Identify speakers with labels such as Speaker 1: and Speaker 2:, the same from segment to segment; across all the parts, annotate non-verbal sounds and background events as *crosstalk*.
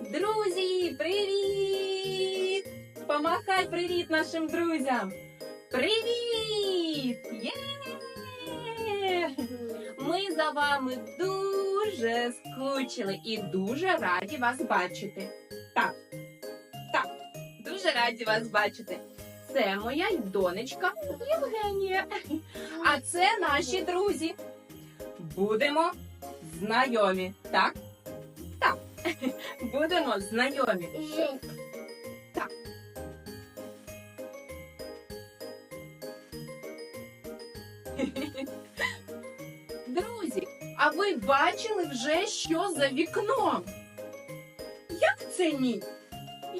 Speaker 1: Друзі, привіт! Помахай привіт нашим друзям! Привіт! Ми за вами дуже скучили і дуже раді вас бачити. Так, так, дуже раді вас бачити. Це моя донечка Євгенія. А це наші друзі. Будемо знайомі, так? Так. *laughs* Будемо знайомі. Так. Друзі, а ви бачили вже, що за вікном? Як це ні?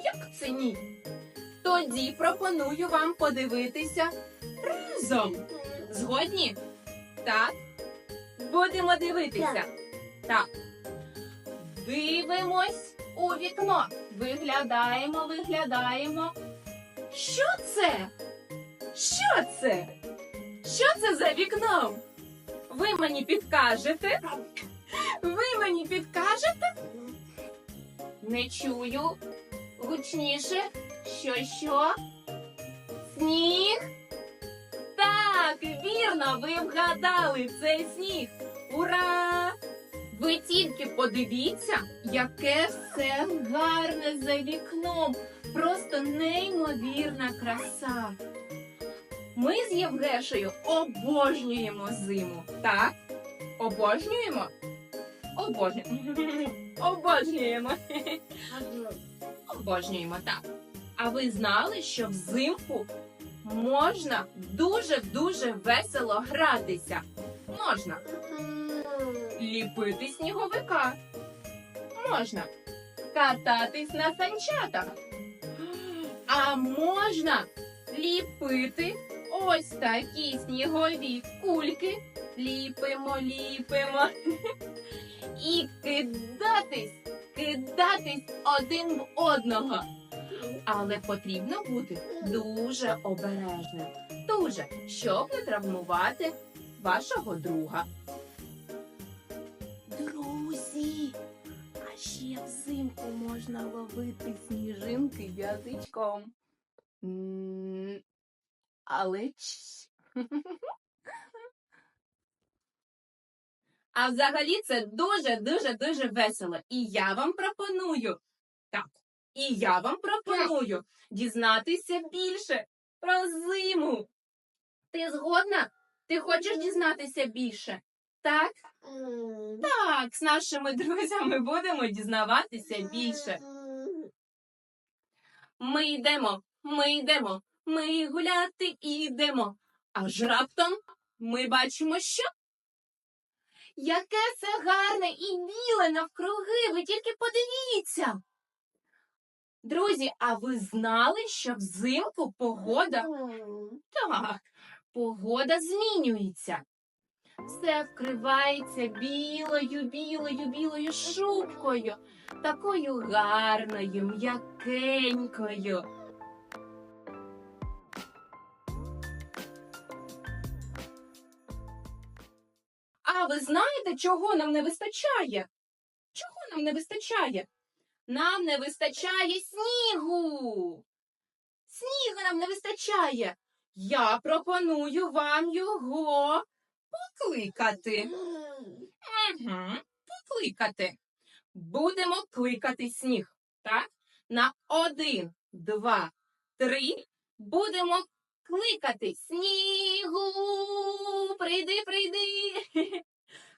Speaker 1: Як це ні? Тоді пропоную вам подивитися разом. Згодні? Так. Будемо дивитися. Так. Дивимось у вікно. Виглядаємо, виглядаємо. Що це? Що це? Що це за вікном? Ви мені підкажете? Ви мені підкажете? Не чую. Гучніше. Що, що? Сніг? Так, вірно, ви вгадали, це сніг. Ура! Ви тільки подивіться, яке все гарне за вікном. Просто неймовірна краса. Ми з Євгешею обожнюємо зиму. Так? Обожнюємо? Обожнюємо. *laughs* Обожнюємо. Обожнюємо, так. А ви знали, що взимку можна дуже-дуже весело гратися? Можна ліпити сніговика. Можна кататись на санчатах. А можна ліпити ось такі снігові кульки. Ліпимо, ліпимо. І кидатись, кидатись один в одного. Але потрібно бути дуже обережним. Дуже, щоб не травмувати вашого друга. Друзі, а ще взимку можна ловити сніжинки язичком. Але. *laughs* А взагалі це дуже, дуже, дуже весело. І я вам пропоную. Так, і я вам пропоную дізнатися більше про зиму. Ти згодна? Ти хочеш дізнатися більше? Так? Так, з нашими *laughs* друзями будемо дізнаватися більше. Ми йдемо, ми йдемо, ми гуляти йдемо. Аж раптом ми бачимо, що? Яке це гарне і біле навкруги, ви тільки подивіться. Друзі, а ви знали, що взимку погода так, погода змінюється. Все вкривається білою, білою, білою шубкою, такою гарною, м'якенькою. А ви знаєте, чого нам не вистачає? Чого нам не вистачає? Нам не вистачає снігу. Снігу нам не вистачає. Я пропоную вам його покликати. Угу, покликати. Будемо кликати сніг. Так? На один, два, три. Будемо кликати снігу. Прийди, прийди. *laughs*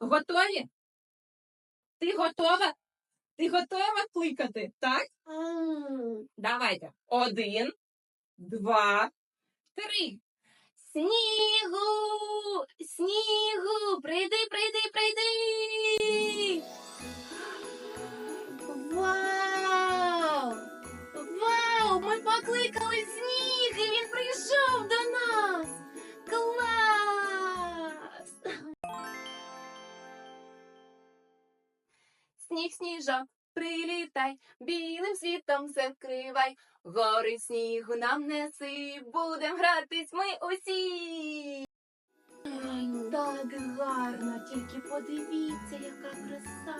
Speaker 1: Готові? Ти готова? Ти готова кликати? Так? Давайте. Один, два, три. Снігу, снігу, прийди, прийди, прийди. Вау! Вау! Ми покликали сніг, і він прийшов до нас. Клас! Сніг, сніжок, прилітай, білим світом все вкривай. Гори снігу нам неси, будем гратись ми усі. Так гарно, тільки подивіться, яка краса.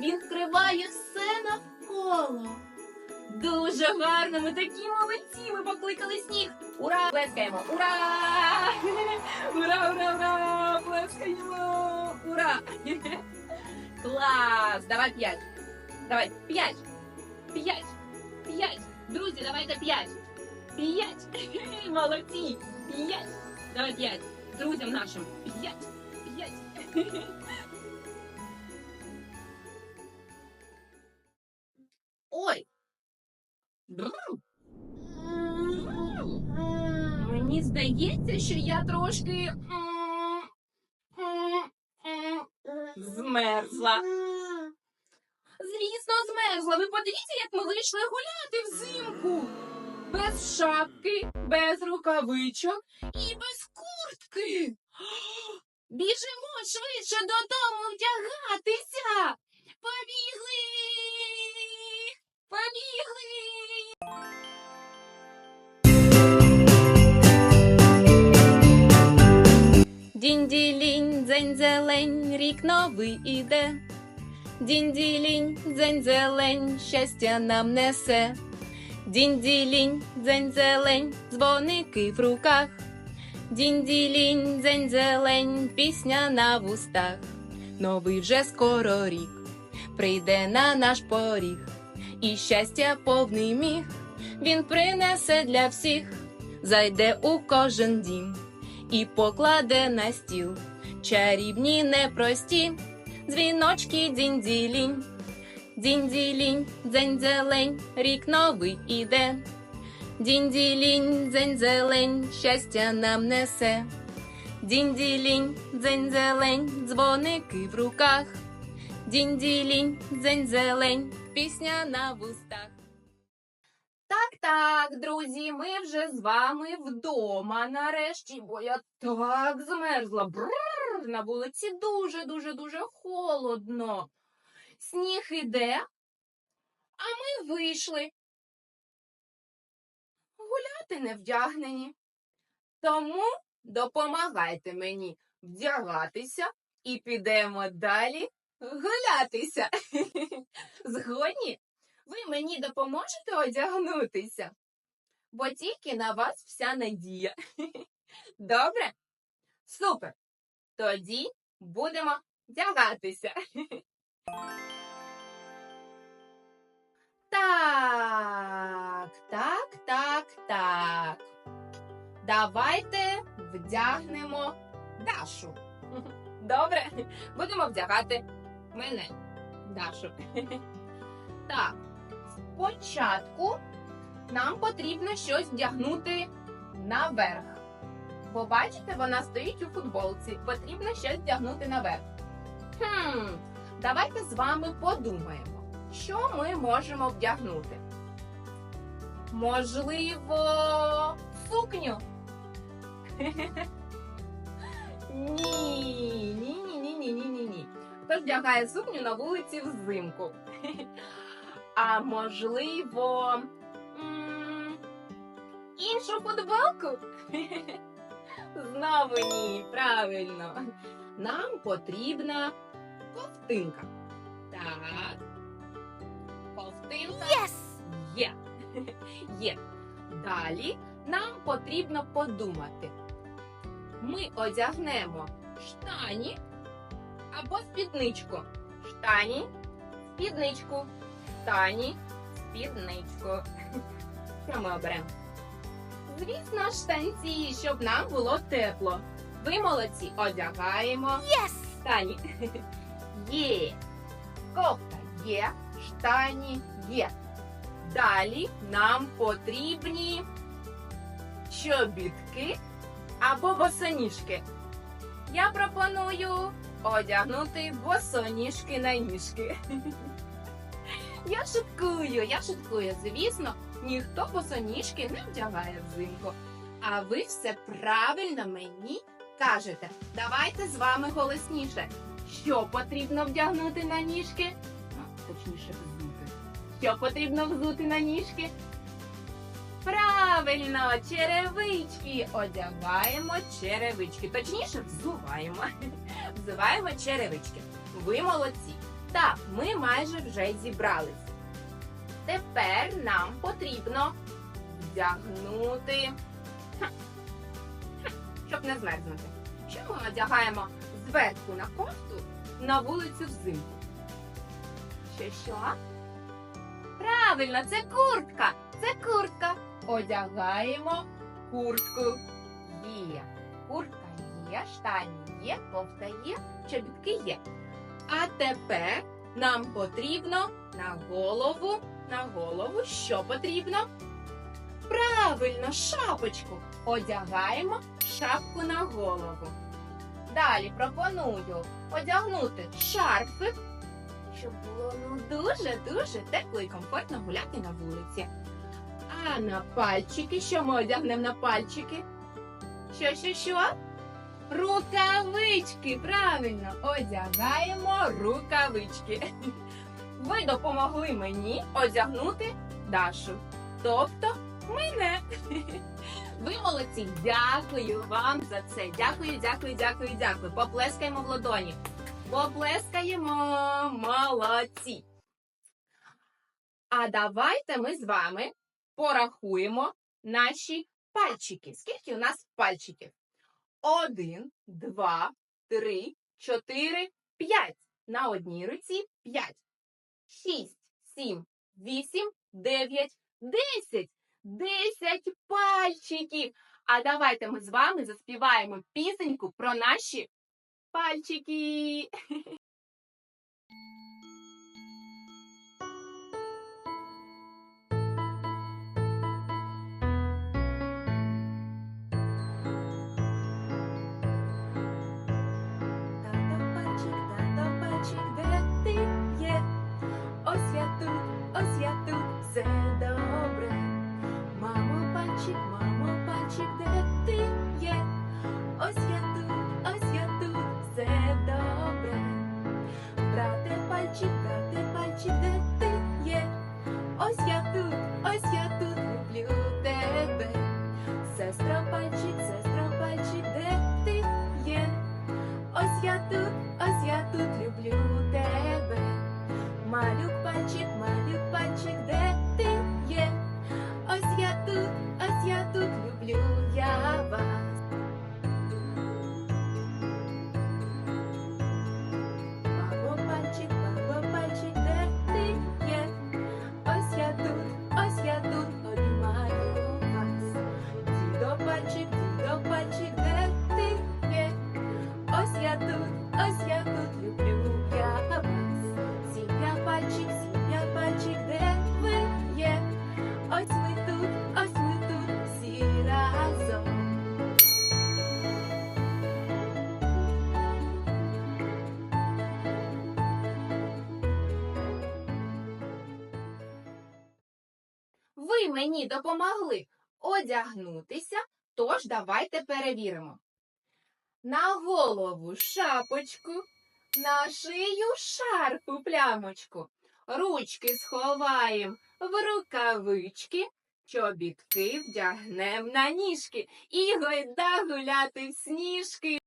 Speaker 1: Він вкриває все навколо. Дуже гарно, ми такі молодці, ми покликали сніг. Ура! Плескаємо! Ура! *laughs* Ура, ура, ура! Плескаємо! Ура! *laughs* Клас! Давай п'ять. Давай п'ять. П'ять. П'ять. Друзі, давайте п'ять. П'ять. *laughs* Молодці. П'ять. Давай п'ять. Друзям нашим. П'ять. П'ять. *laughs* Ой. Бррр. Мені здається, що я трошки м, м, м, змерзла. Змерзла. Ви подивіться, як ми вийшли гуляти взимку. Без шапки, без рукавичок і без куртки. Біжимо швидше додому вдягатися. Побігли. Побігли. Дінь-ділінь, дзень-зелень, рік новий іде. Дінь-ділінь, дзень-зелень, щастя нам несе. Дінь-ділінь, дзень-зелень, дзвоники в руках. Дінь-ділінь, дзень-зелень, пісня на вустах. Новий вже скоро рік прийде на наш поріг, і щастя повний міг він принесе для всіх, зайде у кожен дім і покладе на стіл чарівні непрості дзвіночки дінь-ділінь. Дінь-ділінь, дзень-зелень, рік новий іде. Дінь-ділінь, дзень-зелень, щастя нам несе. Дінь-ділінь, дзень-зелень, дзвоники в руках. Дінь-ділінь, дзень-зелень, пісня на вустах. Так, так, друзі, ми вже з вами вдома нарешті, бо я так змерзла. Бррр, на вулиці дуже, дуже, дуже холодно. Сніг іде, а ми вийшли. Гуляти не вдягнені. Тому допомагайте мені вдягатися і підемо далі гулятися. *laughs* Згодні? Ви мені допоможете одягнутися? Бо тільки на вас вся надія. *laughs* Добре? Супер! Тоді будемо вдягатися. Так, так, так, так. Давайте вдягнемо Дашу. Добре? Будемо вдягати мене, Дашу. Так, спочатку нам потрібно щось вдягнути наверх. Бо бачите, вона стоїть у футболці. Потрібно щось вдягнути наверх. Хм, давайте з вами подумаємо, що ми можемо вдягнути. Можливо, сукню? Ні, ні, ні, ні, ні, ні, ні. Хто вдягає сукню на вулиці взимку? А можливо, іншу футболку? Знову ні, правильно. Нам потрібна ковтинка. Так. Ковтинка
Speaker 2: Yes!
Speaker 1: є. *laughs* Є. Далі нам потрібно подумати. Ми одягнемо штані або спідничку. Штані, спідничку. Штані, спідничку. *laughs* Що ми оберемо? Звісно, штанці, щоб нам було тепло. Ви молодці, одягаємо
Speaker 2: Yes!
Speaker 1: штані. *laughs* Є. Кофта є, штані є. Далі нам потрібні чобітки або босоніжки. Я пропоную одягнути босоніжки на ніжки. *laughs* Я шуткую, я шуткую. Звісно, ніхто босоніжки не вдягає взимку. А ви все правильно мені кажете. Давайте з вами голосніше. Що потрібно вдягнути на ніжки? Точніше, взути. Що потрібно взути на ніжки? Правильно, черевички. Одягаємо черевички. Точніше, взуваємо. *laughs* Взуваємо черевички. Ви молодці. Так, ми майже вже зібрались. Тепер нам потрібно вдягнути, щоб не змерзнути. Що ми одягаємо зверху на кофту на вулицю взимку? Що що? Правильно, це куртка. Це куртка. Одягаємо куртку. Є. Куртка є, штані є, кофта є, чобітки є. А тепер нам потрібно на голову, на голову що потрібно? Правильно, шапочку. Одягаємо шапку на голову. Далі пропоную одягнути шарфик, щоб було ну дуже-дуже тепло і комфортно гуляти на вулиці. А на пальчики, що ми одягнемо на пальчики? Що, що, що? Рукавички, правильно, одягаємо рукавички. *laughs* Ви допомогли мені одягнути Дашу. Тобто мене. *laughs* Ви молодці. Дякую вам за це. Дякую, дякую, дякую, дякую. Поплескаємо в ладоні. Поплескаємо молодці. А давайте ми з вами порахуємо наші пальчики. Скільки у нас пальчиків? Один, два, три, чотири, п'ять. На одній руці п'ять. Шість, сім, вісім, дев'ять, десять. Десять пальчиків. А давайте ми з вами заспіваємо пісеньку про наші пальчики. *laughs* мені допомогли одягнутися, тож давайте перевіримо. На голову шапочку, на шию шарфу плямочку. Ручки сховаємо в рукавички, чобітки вдягнем на ніжки і гойда гуляти в сніжки.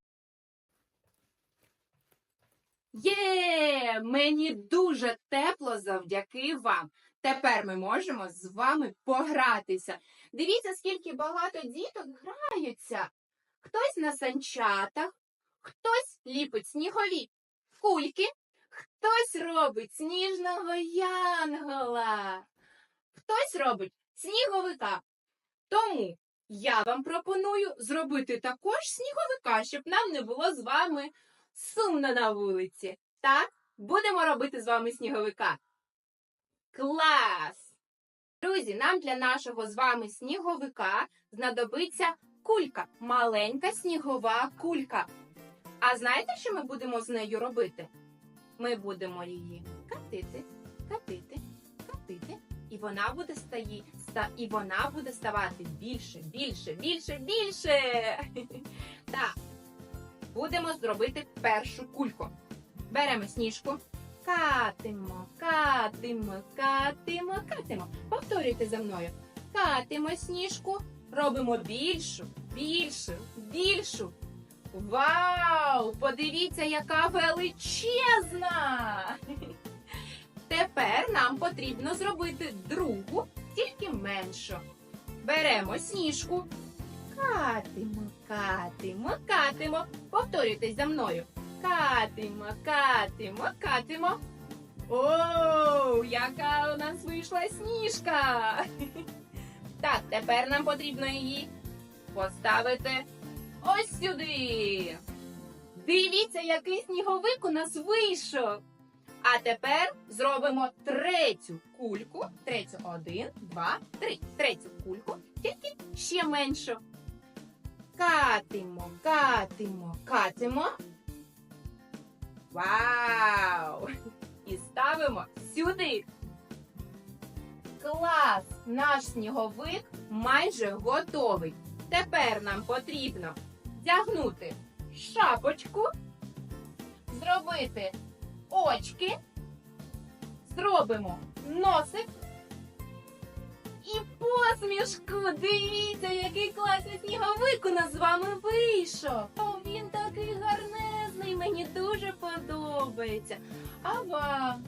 Speaker 1: Є, мені дуже тепло завдяки вам. Тепер ми можемо з вами погратися. Дивіться, скільки багато діток граються. Хтось на санчатах, хтось ліпить снігові кульки, хтось робить сніжного янгола, хтось робить сніговика. Тому я вам пропоную зробити також сніговика, щоб нам не було з вами сумно на вулиці. Так, будемо робити з вами сніговика. Клас! Друзі, нам для нашого з вами сніговика знадобиться кулька, маленька снігова кулька. А знаєте, що ми будемо з нею робити? Ми будемо її катити, катити, катити, і вона буде стаї, ста, і вона буде ставати більше, більше, більше, більше. Так, будемо зробити першу кульку. Беремо сніжку, катимо, катимо, катимо, катимо. Повторюйте за мною. Катимо сніжку, робимо більшу, більшу, більшу. Вау! Подивіться, яка величезна! Тепер нам потрібно зробити другу, тільки меншу. Беремо сніжку. Катимо, катимо, катимо. Повторюйтесь за мною. Катимо, катимо, катимо. Оу, яка у нас вийшла сніжка. *laughs* Так, тепер нам потрібно її поставити ось сюди. Дивіться, який сніговик у нас вийшов. А тепер зробимо третю кульку. Третю один, два, три. Третю кульку, тільки ще меншу. Катимо, катимо, катимо. Вау! І ставимо сюди. Клас! Наш сніговик майже готовий. Тепер нам потрібно вдягнути шапочку, зробити очки, зробимо носик і посмішку. Дивіться, який класний сніговик у нас з вами вийшов. О, він такий гарнезний, мені дуже подобається. А вам?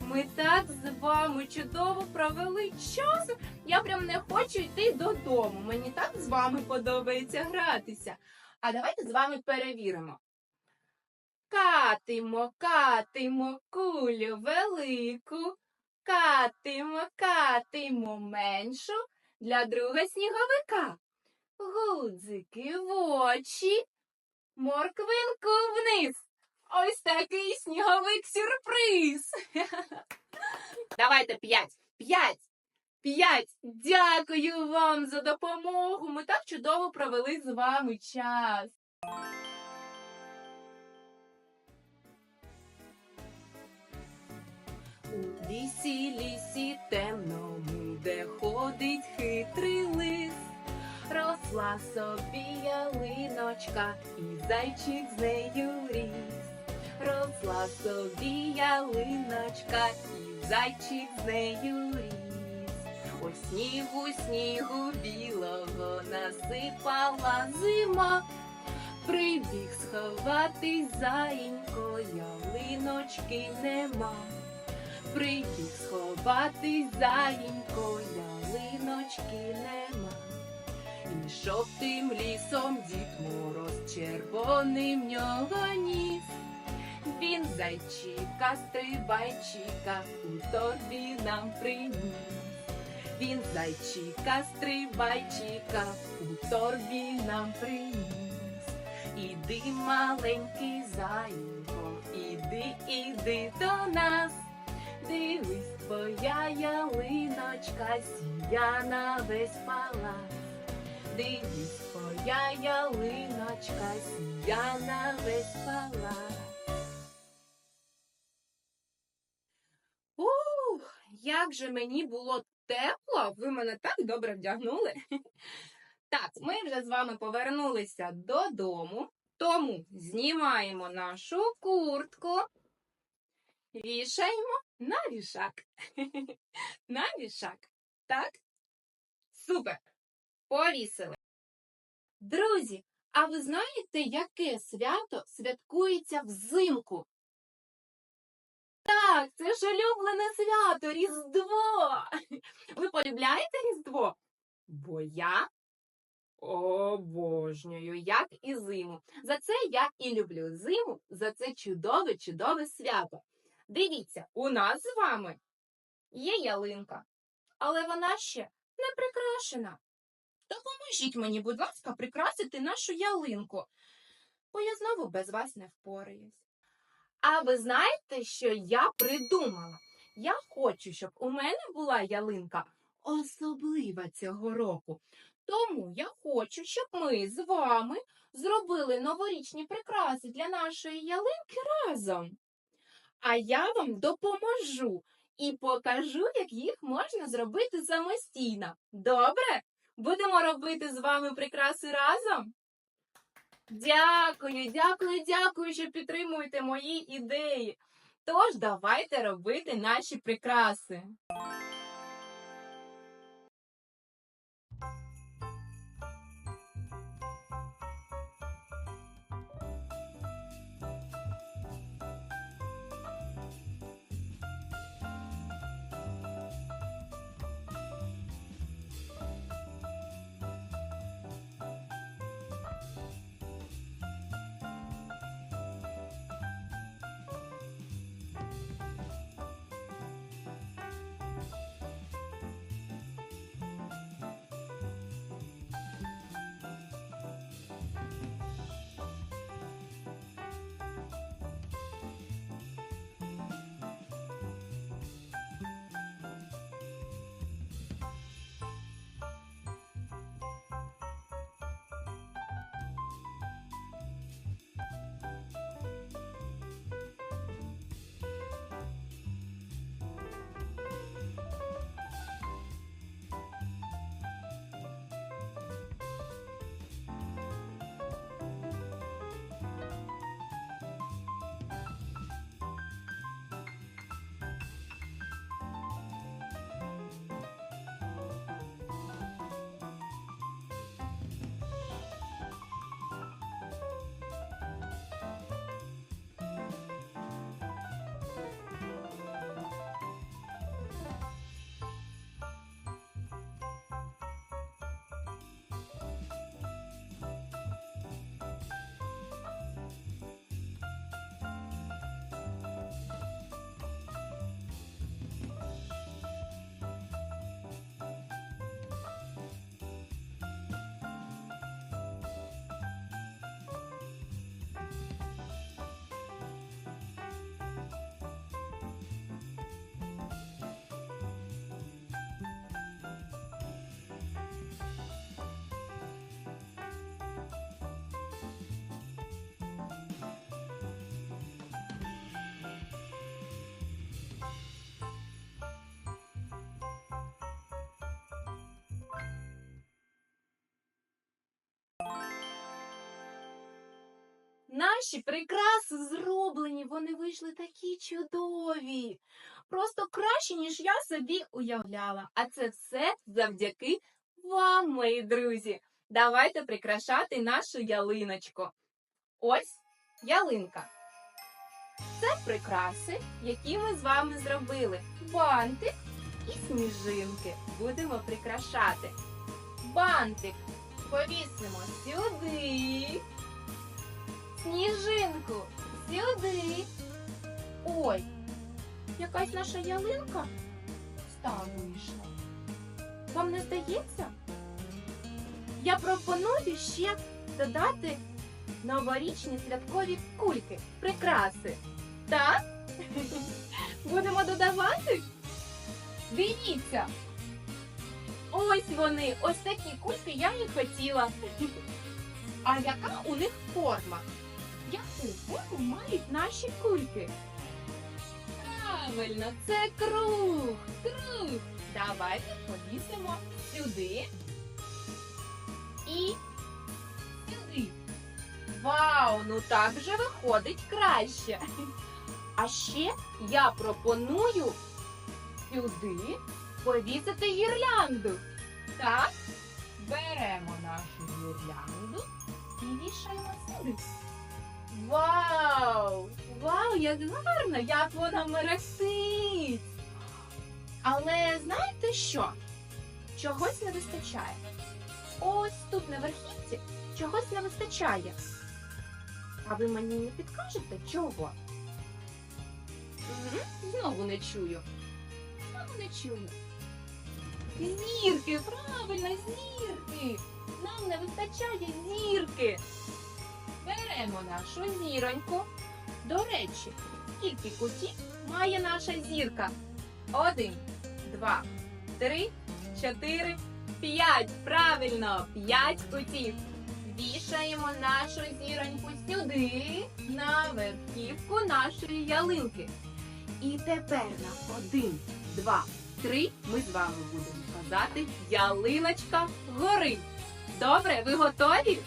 Speaker 1: Ми так з вами чудово провели час. Я прям не хочу йти додому. Мені так з вами подобається гратися. А давайте з вами перевіримо. Катимо, катимо кулю велику, катимо, катимо меншу для друга сніговика. Гудзики в очі, морквинку вниз. Ось такий сніговик сюрприз. *laughs* Давайте п'ять. П'ять. П'ять. Дякую вам за допомогу. Ми так чудово провели з вами час. У лісі, лісі темному, де ходить хитрий лис. Росла собі ялиночка, і зайчик з нею ріс. Росла собі ялиночка, і зайчик з нею ріс. Ось снігу, снігу білого насипала зима. Прибіг сховатись заїнько, ялиночки нема. Прибіг сховатись заїнько, ялиночки нема. Ішов тим лісом дід мороз, червоний в нього ніс. Він зайчика, стрибайчика у торбі нам приніс. Він зайчика, стрибайчика у торбі нам приніс. Іди, маленький заїнко, іди, іди до нас. Дивись, твоя ялиночка сія на весь палац. Дивись, твоя ялиночка сія на весь палац. Ух, як же мені було тепло, ви мене так добре вдягнули. *laughs* Так, ми вже з вами повернулися додому, тому знімаємо нашу куртку, вішаємо на вішак. *laughs* На вішак. Так? Супер! Повісили. Друзі, а ви знаєте, яке свято святкується взимку? Так, це ж улюблене свято Різдво. Ви полюбляєте Різдво? Бо я обожнюю, як і зиму. За це я і люблю зиму, за це чудове, чудове свято. Дивіться, у нас з вами є ялинка, але вона ще не прикрашена. Допоможіть мені, будь ласка, прикрасити нашу ялинку, бо я знову без вас не впораюсь. А ви знаєте, що я придумала? Я хочу, щоб у мене була ялинка особлива цього року. Тому я хочу, щоб ми з вами зробили новорічні прикраси для нашої ялинки разом. А я вам допоможу і покажу, як їх можна зробити самостійно. Добре? Будемо робити з вами прикраси разом? Дякую, дякую, дякую, що підтримуєте мої ідеї. Тож давайте робити наші прикраси. Наші прикраси зроблені, вони вийшли такі чудові. Просто краще, ніж я собі уявляла. А це все завдяки вам, мої друзі. Давайте прикрашати нашу ялиночку. Ось ялинка. Це прикраси, які ми з вами зробили. Бантик і сніжинки. Будемо прикрашати. Бантик повісимо сюди. Сніжинку сюди. Ой, якась наша ялинка стала вийшла. Вам не здається? Я пропоную ще додати новорічні святкові кульки, прикраси. Так? *laughs* Будемо додавати? Дивіться. Ось вони, ось такі кульки я і хотіла. *laughs* А яка у них форма? Яку форму мають наші кульки? Правильно, це круг. Круг. Давайте повісимо сюди і сюди. Вау, ну так вже виходить краще. А ще я пропоную сюди повісити гірлянду. Так, беремо нашу гірлянду і вішаємо сюди. Вау! Вау, як гарно, як вона мерехтить! Але знаєте що? Чогось не вистачає. Ось тут на верхівці чогось не вистачає. А ви мені не підкажете чого? Знову не чую. Знову не чую. Зірки, правильно, зірки. Нам не вистачає зірки. Беремо нашу зіроньку. До речі, скільки кутів має наша зірка? Один, два, три, чотири, п'ять. Правильно, п'ять кутів. Вішаємо нашу зіроньку сюди, на верхівку нашої ялинки. І тепер на один, два, три ми з вами будемо казати ялиночка горить. Добре, ви готові?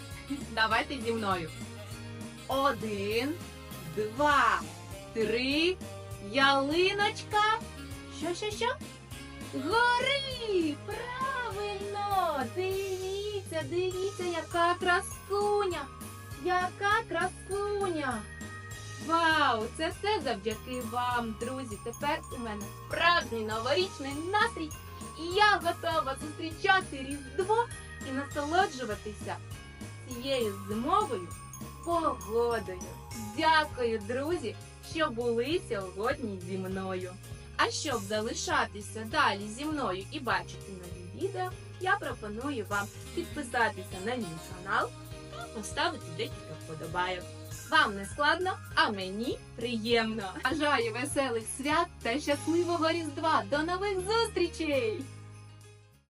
Speaker 1: Давайте зі мною. Один, два, три. Ялиночка. Що, що, що? Гори! Правильно! Дивіться, дивіться, яка красуня! Яка красуня! Вау! Це все завдяки вам, друзі. Тепер у мене справжній новорічний настрій, і я готова зустрічати Різдво і насолоджуватися цією зимовою погодою. Дякую, друзі, що були сьогодні зі мною. А щоб залишатися далі зі мною і бачити нові відео, я пропоную вам підписатися на мій канал та поставити декілька вподобайок. Вам не складно, а мені приємно. Бажаю веселих свят та щасливого Різдва. До нових зустрічей!